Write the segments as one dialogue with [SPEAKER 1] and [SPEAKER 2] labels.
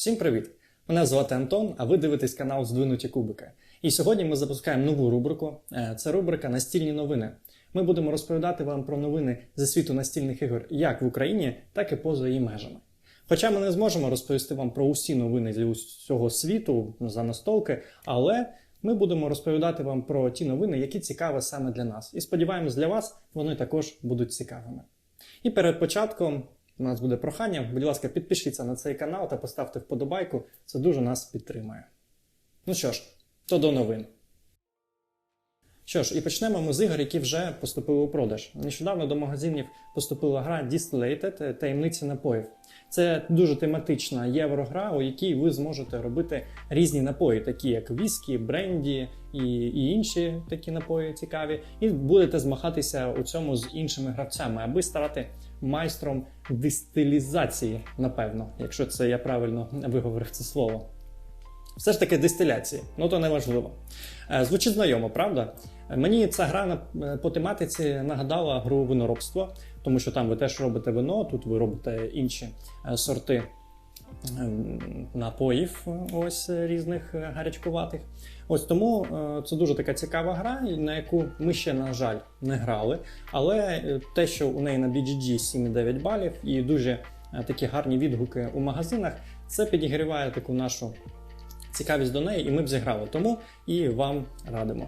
[SPEAKER 1] Всім привіт! Мене звати Антон, а ви дивитесь канал Здвинуті Кубики. І сьогодні ми запускаємо нову рубрику. Е, Це рубрика Настільні новини. Ми будемо розповідати вам про новини зі світу настільних ігор як в Україні, так і поза її межами. Хоча ми не зможемо розповісти вам про усі новини зі усього світу за настолки, але ми будемо розповідати вам про ті новини, які цікаві саме для нас. І сподіваємось, для вас вони також будуть цікавими. І перед початком у нас буде прохання. Будь ласка, підпишіться на цей канал та поставте вподобайку. Це дуже нас підтримує. Ну що ж, то до новин. Що ж, і почнемо ми з ігор, які вже поступили у продаж. Нещодавно до магазинів поступила гра Distillated таємниці напоїв. Це дуже тематична єврогра, у якій ви зможете робити різні напої, такі як віскі, бренді і, і інші такі напої цікаві, і будете змагатися у цьому з іншими гравцями, аби стати майстром дистилізації, напевно, якщо це я правильно виговорив це слово. Все ж таки дистиляції, ну то не важливо. Е, Звучить знайомо, правда? Мені ця гра е, по тематиці нагадала гру виноробство, тому що там ви теж робите вино, тут ви робите інші е, сорти ем, напоїв, ось е, різних гарячкуватих. Ось тому це дуже така цікава гра, на яку ми ще, на жаль, не грали. Але те, що у неї на BGG 7,9 балів і дуже такі гарні відгуки у магазинах, це підігріває таку нашу цікавість до неї, і ми б зіграли. Тому і вам радимо.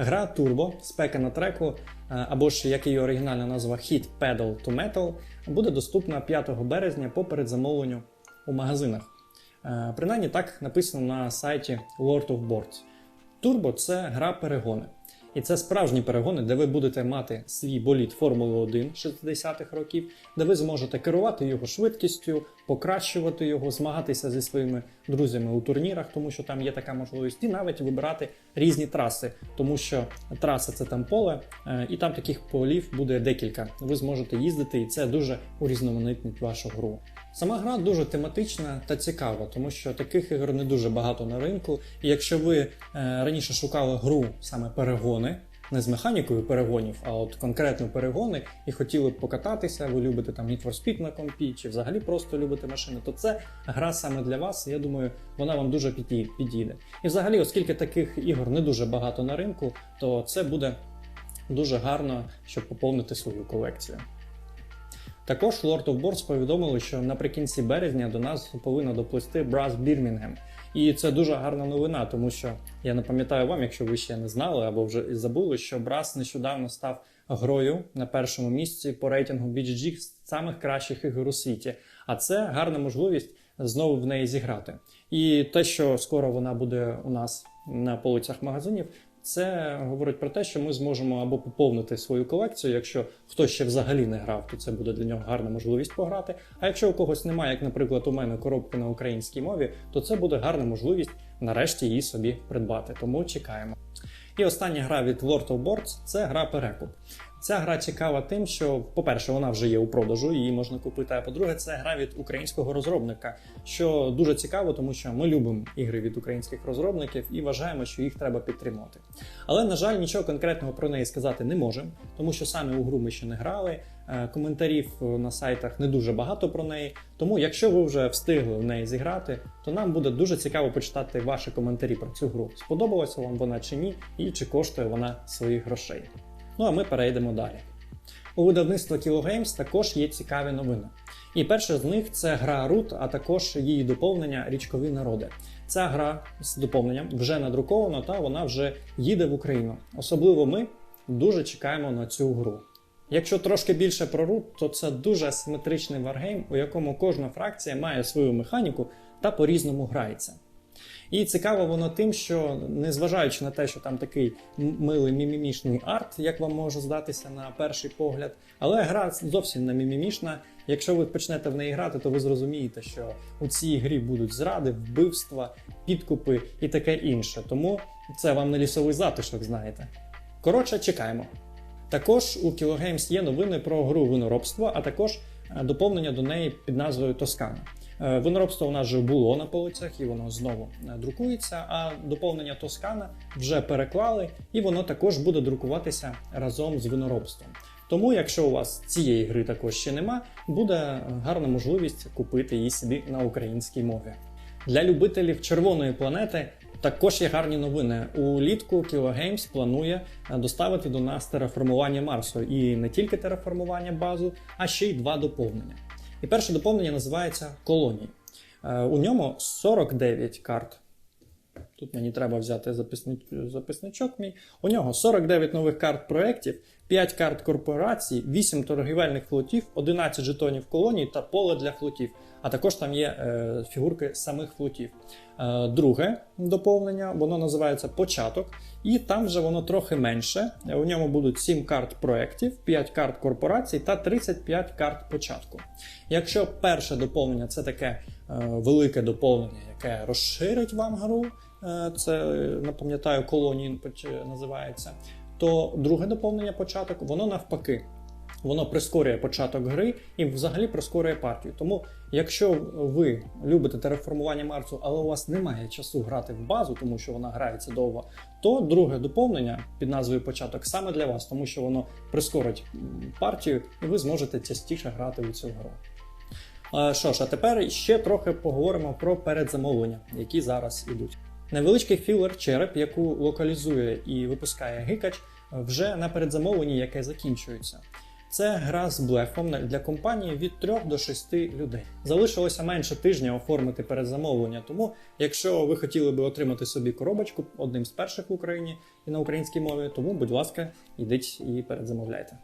[SPEAKER 1] Гра Turbo, спека на треку, е, або ж як її оригінальна назва Hit Pedal to Metal, буде доступна 5 березня по передзамовленню у магазинах. Е, Принаймні так написано на сайті Lord of Boards. Turbo це гра перегони. І це справжні перегони, де ви будете мати свій болід Формули 1 60-х років, де ви зможете керувати його швидкістю, покращувати його, змагатися зі своїми друзями у турнірах, тому що там є така можливість, і навіть вибирати різні траси, тому що траса це там поле, е, і там таких полів буде декілька. Ви зможете їздити, і це дуже урізноманітнить вашу гру. Сама гра дуже тематична та цікава, тому що таких ігор не дуже багато на ринку. І якщо ви е, раніше шукали гру саме перегони, не з механікою перегонів, а от конкретно перегони, і хотіли б покататися, ви любите там Need for Speed на компі, чи взагалі просто любите машини, то це гра саме для вас. Я думаю, вона вам дуже підійде. І взагалі, оскільки таких ігор не дуже багато на ринку, то це буде дуже гарно, щоб поповнити свою колекцію. Також Lord of Boards повідомили, що наприкінці березня до нас повинно доплисти Brass Birmingham. І це дуже гарна новина, тому що я не пам'ятаю вам, якщо ви ще не знали або вже забули, що Brass нещодавно став грою на першому місці по рейтингу BGG самих кращих ігор у світі. А це гарна можливість знову в неї зіграти. І те, що скоро вона буде у нас на полицях магазинів, це говорить про те, що ми зможемо або поповнити свою колекцію. Якщо хтось ще взагалі не грав, то це буде для нього гарна можливість пограти. А якщо у когось немає, як, наприклад, у мене коробки на українській мові, то це буде гарна можливість нарешті її собі придбати. Тому чекаємо. І остання гра від Lord of Boards це гра Перекуп. Ця гра цікава тим, що, по-перше, вона вже є у продажу, її можна купити. А по-друге, це гра від українського розробника, що дуже цікаво, тому що ми любимо ігри від українських розробників і вважаємо, що їх треба підтримувати. Але, на жаль, нічого конкретного про неї сказати не можемо, тому що саме у гру ми ще не грали. Е, Коментарів на сайтах не дуже багато про неї. Тому, якщо ви вже встигли в неї зіграти, то нам буде дуже цікаво почитати ваші коментарі про цю гру. Сподобалася вам вона чи ні, і чи коштує вона своїх грошей. Ну а ми перейдемо далі. У видавництва Kilo Games також є цікаві новини. І перша з них це гра Root, а також її доповнення Річкові народи. Ця гра з доповненням вже надрукована та вона вже їде в Україну. Особливо ми дуже чекаємо на цю гру. Якщо трошки більше про Root, то це дуже асиметричний варгейм, у якому кожна фракція має свою механіку та по-різному грається. І цікаво воно тим, що незважаючи на те, що там такий милий мімімішний арт, як вам може здатися на перший погляд, але гра зовсім не мімімішна. Якщо ви почнете в неї грати, то ви зрозумієте, що у цій грі будуть зради, вбивства, підкупи і таке інше. Тому це вам не лісовий затишок, знаєте. Коротше, чекаємо. Також у Games є новини про гру виноробство, а також е, доповнення до неї під назвою Тоскана. Е, Виноробство у нас вже було на полицях і воно знову е, друкується. А доповнення Тоскана вже переклали, і воно також буде друкуватися разом з виноробством. Тому, якщо у вас цієї гри також ще нема, буде гарна можливість купити її собі на українській мові. Для любителів червоної планети також є гарні новини. Улітку Kilo Games планує е, доставити до нас тераформування Марсу. І не тільки тераформування базу, а ще й два доповнення. І перше доповнення називається Колонії. Е, У ньому 49 карт. Тут мені треба взяти записни- записничок мій. У нього 49 нових карт проєктів, 5 карт корпорацій, 8 торгівельних флотів, 11 жетонів колоній та поле для флотів. А також там є е, фігурки самих флотів. Е, друге доповнення, воно називається Початок, і там вже воно трохи менше. У ньому будуть 7 карт проєктів, 5 карт корпорацій та 35 карт початку. Якщо перше доповнення це таке е, велике доповнення, яке розширить вам гру, це е, напам'ятаю, колонії називається, то друге доповнення початок, воно навпаки. Воно прискорює початок гри і взагалі прискорює партію. Тому, якщо ви любите тереформування Марсу, але у вас немає часу грати в базу, тому що вона грається довго, то друге доповнення під назвою початок саме для вас, тому що воно прискорить партію, і ви зможете частіше грати у цю гру. Е, Що ж, а тепер ще трохи поговоримо про передзамовлення, які зараз ідуть. Невеличкий філер череп, яку локалізує і випускає гикач, вже на передзамовленні, яке закінчується. Це гра з блефом для компанії від 3 до 6 людей. Залишилося менше тижня оформити передзамовлення, тому якщо ви хотіли би отримати собі коробочку одним з перших в Україні і на українській мові, тому, будь ласка, йдіть і передзамовляйте.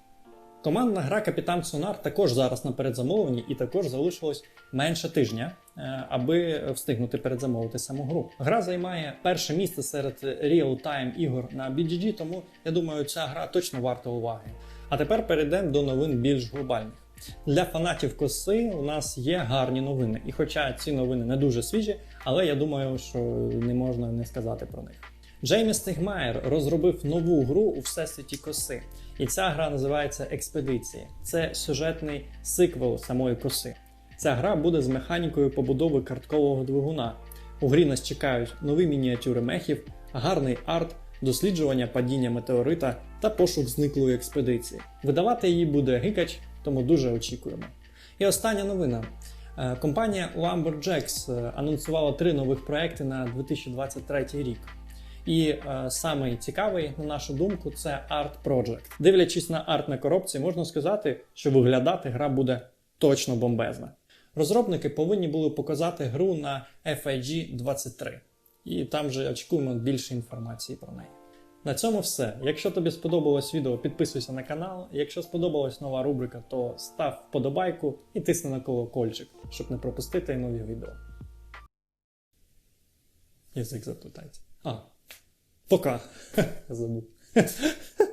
[SPEAKER 1] Командна гра Капітан Сонар також зараз на передзамовленні і також залишилось менше тижня, е, аби встигнути передзамовити саму гру. Гра займає перше місце серед реал-тайм ігор на BGG, тому я думаю, ця гра точно варта уваги. А тепер перейдемо до новин більш глобальних. Для фанатів коси у нас є гарні новини. І хоча ці новини не дуже свіжі, але я думаю, що не можна не сказати про них. Джеймі Стигмайер розробив нову гру у всесвіті коси. І ця гра називається Експедиції. Це сюжетний сиквел самої коси. Ця гра буде з механікою побудови карткового двигуна. У грі нас чекають нові мініатюри мехів, гарний арт, досліджування падіння метеорита та пошук зниклої експедиції. Видавати її буде гикач, тому дуже очікуємо. І остання новина. Е, Компанія Lumberjacks е, анонсувала три нових проекти на 2023 рік. І е, самий цікавий, на нашу думку, це Art Project. Дивлячись на арт на коробці, можна сказати, що виглядати гра буде точно бомбезна. Розробники повинні були показати гру на FIG 23, і там же очікуємо більше інформації про неї. На цьому все. Якщо тобі сподобалось відео, підписуйся на канал. Якщо сподобалась нова рубрика, то став вподобайку і тисни на колокольчик, щоб не пропустити нові відео. Язик заплутається. А. Пока. Забув.